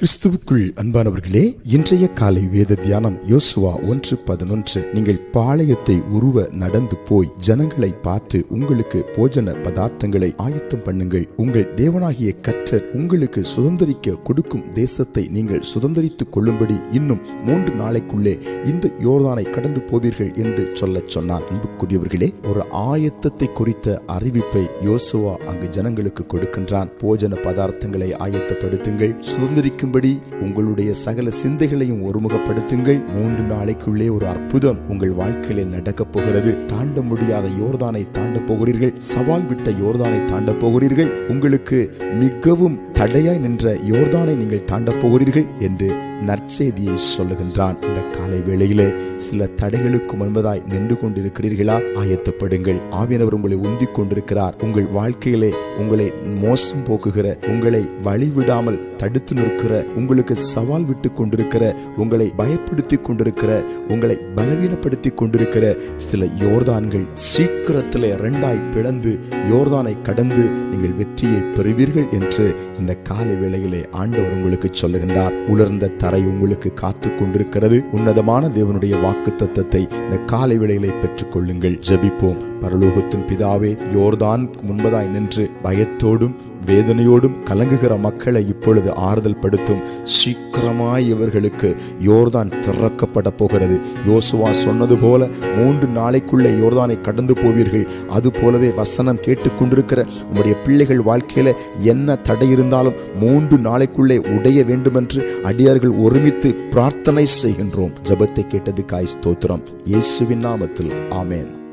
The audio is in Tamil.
கிறிஸ்துவுக்குள் அன்பானவர்களே இன்றைய காலை வேத தியானம் யோசுவா ஒன்று பதினொன்று. நீங்கள் பாளையத்தை உருவ நடந்து போய் ஜனங்களை பார்த்து உங்களுக்கு போஜன பதார்த்தங்களை ஆயத்தம் பண்ணுங்கள். உங்கள் தேவனாகிய கற்றர் உங்களுக்கு சுதந்திரிக்க கொடுக்கும் தேசத்தை நீங்கள் சுதந்திரித்துக் கொள்ளும்படி இன்னும் மூன்று நாளைக்குள்ளே இந்த யோர்தானை கடந்து போவீர்கள் என்று சொல்ல சொன்னார். அன்புக்குரியவர்களே ஒரு ஆயத்தத்தை குறித்த அறிவிப்பை யோசுவா அங்கு ஜனங்களுக்கு கொடுக்கின்றான். போஜன பதார்த்தங்களை ஆயத்தப்படுத்துங்கள். சுதந்திரிக்கும்படி உங்களுடைய சகல சிந்தைகளையும் ஒருமுகப்படுத்துங்கள். மூன்று நாளைக்குள்ளே ஒரு அற்புதம் உங்கள் வாழ்க்கையில நடக்கப் போகிறது. தாண்ட முடியாத யோர்தானை தாண்ட போகிறீர்கள். சவால் விட்ட யோர்தானை தாண்ட போகிறீர்கள். உங்களுக்கு மிகவும் தடையாய் நின்ற யோர்தானை நீங்கள் தாண்ட போகிறீர்கள் என்று நற்செய்தியை சொல்லுகின்றான். இந்த காலை வேளையிலே சில தடைகளுக்கு முன்பதாய் நின்று கொண்டிருக்கிறீர்களா? ஆயத்தப்படுங்கள். ஆவியனவர் உங்களை உந்திக் கொண்டிருக்கிறார். உங்கள் வாழ்க்கையிலே உங்களை மோசம் போக்குகிற உங்களை வழிவிடாமல் தடுத்து நிற்கிற உங்களுக்கு சவால் விட்டு கொண்டிருக்கிற உங்களை பயப்படுத்தி கொண்டிருக்கிற உங்களை பலவீனப்படுத்தி கொண்டிருக்கிற சில யோர்தான்கள் சீக்கிரத்தில் ரெண்டாய் பிளந்து யோர்தானை கடந்து நீங்கள் வெற்றியை பெறுவீர்கள் என்று இந்த காலை வேளையிலே ஆண்டவர் உங்களுக்கு சொல்லுகின்றார். உலர்ந்த தரை உங்களுக்கு காத்து கொண்டிருக்கிறது. உன்னதமான தேவனுடைய வாக்கு தத்தத்தை இந்த காலை வேளையிலே பெற்றுக் கொள்ளுங்கள். ஜெபிப்போம். பரலோகத்தின் பிதாவே யோர்தான் முன்பதாய் நின்று பயத்தோடும் வேதனையோடும் கலங்குகிற மக்களை இப்பொழுது ஆறுதல் படுத்தும் சீக்கிரமாய் இவர்களுக்கு யோர்தான் திறக்கப்பட போகிறது. யோசுவா சொன்னது போல மூன்று நாளைக்குள்ளே யோர்தானை கடந்து போவீர்கள். அது போலவே வசனம் கேட்டுக்கொண்டிருக்கிற உங்களுடைய பிள்ளைகள் வாழ்க்கையில என்ன தடை இருந்தாலும் மூன்று நாளைக்குள்ளே உடைய வேண்டுமென்று அடியார்கள் ஒருமித்து பிரார்த்தனை செய்கின்றோம். ஜபத்தை கேட்டது காய் ஸ்தோத்திரம். இயேசுவின் நாமத்தில். ஆமேன்.